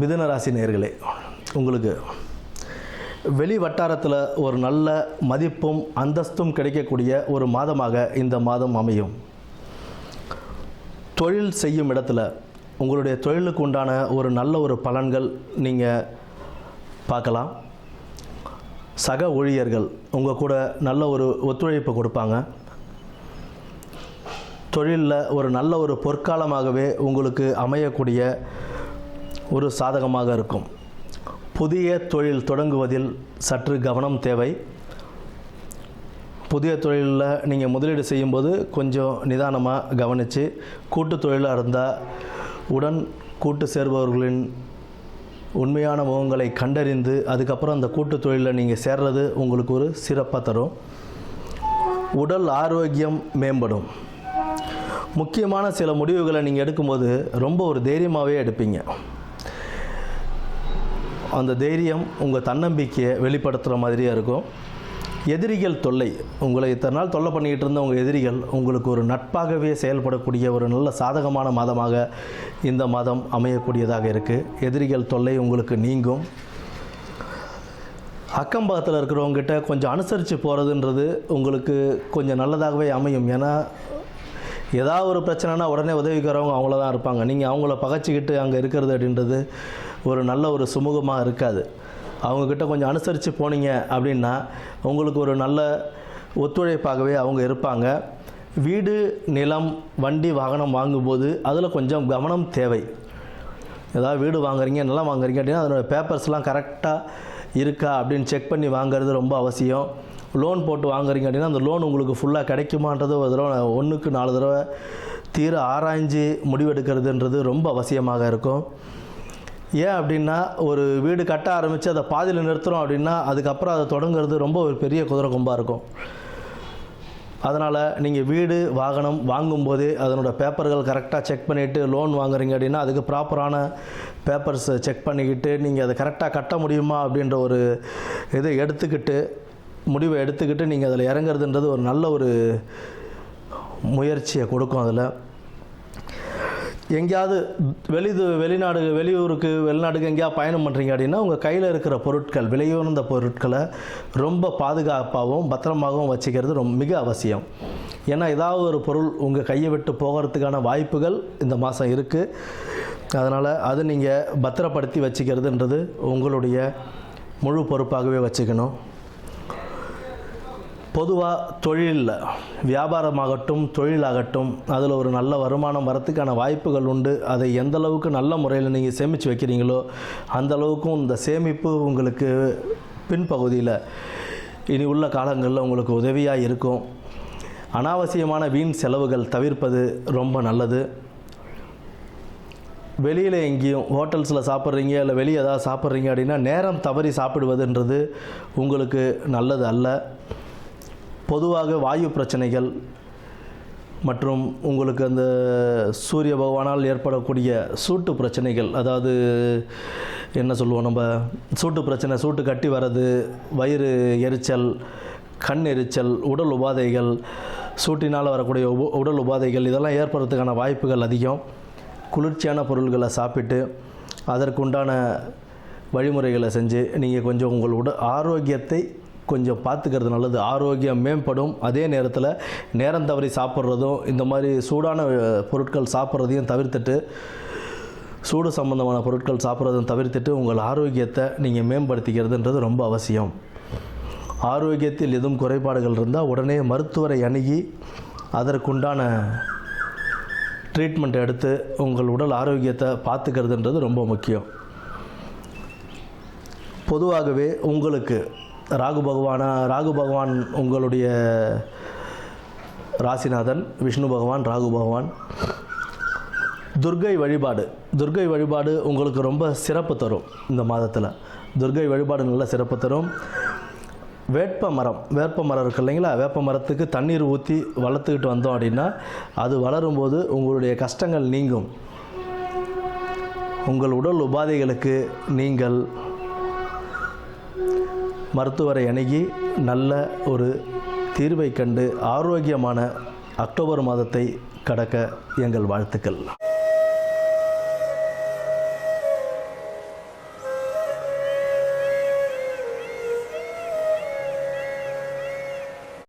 மிதுன ராசி உங்களுக்கு வெளி வட்டாரத்தில் ஒரு நல்ல மதிப்பும் அந்தஸ்தும் கிடைக்கக்கூடிய ஒரு மாதமாக இந்த மாதம் அமையும். தொழில் செய்யும் இடத்துல உங்களுடைய தொழிலுக்கு உண்டான ஒரு நல்ல ஒரு பலன்கள் நீங்கள் பார்க்கலாம். சக ஊழியர்கள் உங்கள் கூட நல்ல ஒரு ஒத்துழைப்பு கொடுப்பாங்க. தொழிலில் ஒரு நல்ல ஒரு பொற்காலமாகவே உங்களுக்கு அமையக்கூடிய ஒரு சாதகமாக இருக்கும். புதிய தொழில் தொடங்குவதில் சற்று கவனம் தேவை. புதிய தொழிலில் நீங்கள் முதலீடு செய்யும்போது கொஞ்சம் நிதானமாக கவனித்து கூட்டு தொழிலாக இருந்தால் உடன் கூட்டு சேர்பவர்களின் உண்மையான முகங்களை கண்டறிந்து அதுக்கப்புறம் அந்த கூட்டு தொழிலில் நீங்கள் சேர்றது உங்களுக்கு ஒரு சிறப்பாக தரும். உடல் ஆரோக்கியம் மேம்படும். முக்கியமான சில முடிவுகளை நீங்கள் எடுக்கும்போது ரொம்ப ஒரு தைரியமாகவே எடுப்பீங்க. அந்த தைரியம் உங்கள் தன்னம்பிக்கையை வெளிப்படுத்துகிற மாதிரியாக இருக்கும். எதிரிகள் தொல்லை. உங்களை இத்தனை நாள் தொல்லை பண்ணிக்கிட்டு இருந்த உங்கள் எதிரிகள் உங்களுக்கு ஒரு நட்பாகவே செயல்படக்கூடிய ஒரு நல்ல சாதகமான மாதமாக இந்த மாதம் அமையக்கூடியதாக இருக்குது எதிரிகள் தொல்லை உங்களுக்கு நீங்கும். அக்கம் பக்கத்தில் இருக்கிறவங்ககிட்ட கொஞ்சம் அனுசரித்து போகிறதுன்றது உங்களுக்கு கொஞ்சம் நல்லதாகவே அமையும். ஏன்னா ஏதாவது ஒரு பிரச்சனைனா உடனே உதவிக்கிறவங்க அவங்கள தான் இருப்பாங்க. நீங்கள் அவங்கள பகைச்சிக்கிட்டு அங்கே இருக்கிறது அப்படின்றது ஒரு நல்ல ஒரு சுமூகமாக இருக்காது. அவங்கக்கிட்ட கொஞ்சம் அனுசரித்து போனீங்க அப்படின்னா உங்களுக்கு ஒரு நல்ல ஒத்துழைப்பாகவே அவங்க இருப்பாங்க. வீடு நிலம் வண்டி வாகனம் வாங்கும்போது அதில் கொஞ்சம் கவனம் தேவை. ஏதாவது வீடு வாங்குறீங்க நிலம் வாங்குறீங்க அப்படின்னா அதனோட பேப்பர்ஸ்லாம் கரெக்டாக இருக்கா அப்படின்னு செக் பண்ணி வாங்குறது ரொம்ப அவசியம். லோன் போட்டு வாங்குறீங்க அப்படின்னா அந்த லோன் உங்களுக்கு ஃபுல்லாக கிடைக்குமான்றது ஒரு தடவை ஒன்றுக்கு நாலு தடவை தீர ஆராய்ஞ்சு முடிவெடுக்கிறதுன்றது ரொம்ப அவசியமாக இருக்கும். ஏன் அப்படின்னா ஒரு வீடு கட்ட ஆரம்பித்து அதை பாதியில் நிறுத்துகிறோம் அப்படின்னா அதுக்கப்புறம் அதை தொடங்குறது ரொம்ப ஒரு பெரிய குதிரை கொம்பாக இருக்கும். அதனால் நீங்கள் வீடு வாகனம் வாங்கும்போதே அதனோட பேப்பர்கள் கரெக்டாக செக் பண்ணிவிட்டு லோன் வாங்குறீங்க அப்படின்னா அதுக்கு ப்ராப்பரான பேப்பர்ஸை செக் பண்ணிக்கிட்டு நீங்கள் அதை கரெக்டாக கட்ட முடியுமா அப்படின்ற ஒரு இதை எடுத்துக்கிட்டு முடிவை எடுத்துக்கிட்டு நீங்கள் அதில் இறங்குறதுன்றது ஒரு நல்ல ஒரு முயற்சியை கொடுக்கும் அதில். எங்கேயாவது வெளி வெளிநாடு வெளியூருக்கு வெளிநாட்டுக்கு எங்கேயாவது பயணம் பண்ணுறீங்க அப்படின்னா உங்கள் கையில் இருக்கிற பொருட்கள் விலையுணர்ந்த பொருட்களை ரொம்ப பாதுகாப்பாகவும் பத்திரமாகவும் வச்சுக்கிறது ரொம்ப மிக அவசியம். ஏன்னா ஏதாவது ஒரு பொருள் உங்கள் கையை விட்டு போகிறதுக்கான வாய்ப்புகள் இந்த மாதம் இருக்குது அதனால் அதை நீங்கள் பத்திரப்படுத்தி வச்சுக்கிறதுன்றது உங்களுடைய முழு பொறுப்பாகவே வச்சுக்கணும். பொதுவாக தொழிலில். வியாபாரமாகட்டும் தொழிலாகட்டும் அதில் ஒரு நல்ல வருமானம் வரத்துக்கான வாய்ப்புகள் உண்டு. அதை எந்த அளவுக்கு நல்ல முறையில் நீங்கள் சேமித்து வைக்கிறீங்களோ அந்த அளவுக்கும் இந்த சேமிப்பு உங்களுக்கு பின்பகுதியில் இனி உள்ள காலங்களில் உங்களுக்கு உதவியாக இருக்கும். அனாவசியமான வீண் செலவுகள் தவிர்ப்பது ரொம்ப நல்லது. வெளியில் எங்கேயும் ஹோட்டல்ஸில் சாப்பிட்றீங்க இல்லை வெளியே ஏதாவது சாப்பிட்றீங்க அப்படின்னா நேரம் தவறி சாப்பிடுவதுன்றது உங்களுக்கு நல்லது அல்ல. பொதுவாக வாயு பிரச்சனைகள் மற்றும் உங்களுக்கு அந்த சூரிய பகவானால் ஏற்படக்கூடிய சூட்டு பிரச்சனைகள் அதாவது என்ன சொல்லுவோம் நம்ம சூட்டு பிரச்சனை சூட்டு கட்டி வர்றது வயிறு எரிச்சல் கண் எரிச்சல் உடல் உபாதைகள் சூட்டினால் வரக்கூடிய உப- உடல் உபாதைகள் இதெல்லாம் ஏற்படுறதுக்கான வாய்ப்புகள் அதிகம். குளிர்ச்சியான பொருள்களை சாப்பிட்டு அதற்குண்டான வழிமுறைகளை செஞ்சு நீங்கள் கொஞ்சம் உங்கள் உடல் ஆரோக்கியத்தை கொஞ்சம் பார்த்துக்கிறது நல்லது. ஆரோக்கியம் மேம்படும். அதே நேரத்தில் நேரம் தவறி சாப்பிட்றதும் இந்த மாதிரி சூடான பொருட்கள் சாப்பிட்றதையும் தவிர்த்துட்டு சூடு சம்பந்தமான பொருட்கள் சாப்பிட்றதும் தவிர்த்துட்டு உங்கள் ஆரோக்கியத்தை நீங்கள் மேம்படுத்திக்கிறதுன்றது ரொம்ப அவசியம். ஆரோக்கியத்தில் எதுவும் குறைபாடுகள் இருந்தால் உடனே மருத்துவரை அணுகி அதற்குண்டான ட்ரீட்மெண்ட் எடுத்து உங்கள் உடல் ஆரோக்கியத்தை பார்த்துக்கிறதுன்றது ரொம்ப முக்கியம். பொதுவாகவே உங்களுக்கு ராகு பகவானா ராகு பகவான் உங்களுடைய ராசிநாதன் விஷ்ணு பகவான் ராகு பகவான். துர்கை வழிபாடு. துர்கை வழிபாடு உங்களுக்கு ரொம்ப சிறப்பு தரும் இந்த மாதத்தில். துர்கை வழிபாடு நல்ல சிறப்பு தரும். வேட்ப மரம். வேப்ப மரம் இருக்கு இல்லைங்களா? வேப்ப மரத்துக்கு தண்ணீர் ஊற்றி வளர்த்துக்கிட்டு வந்தோம் அப்படின்னா அது வளரும்போது உங்களுடைய கஷ்டங்கள் நீங்கும். உங்கள் உடல் உபாதைகளுக்கு நீங்கள் மருத்துவரை அணுகி நல்ல ஒரு தீர்வை கண்டு ஆரோக்கியமான அக்டோபர் மாதத்தை கடக்க எங்கள் வாழ்த்துக்கள்.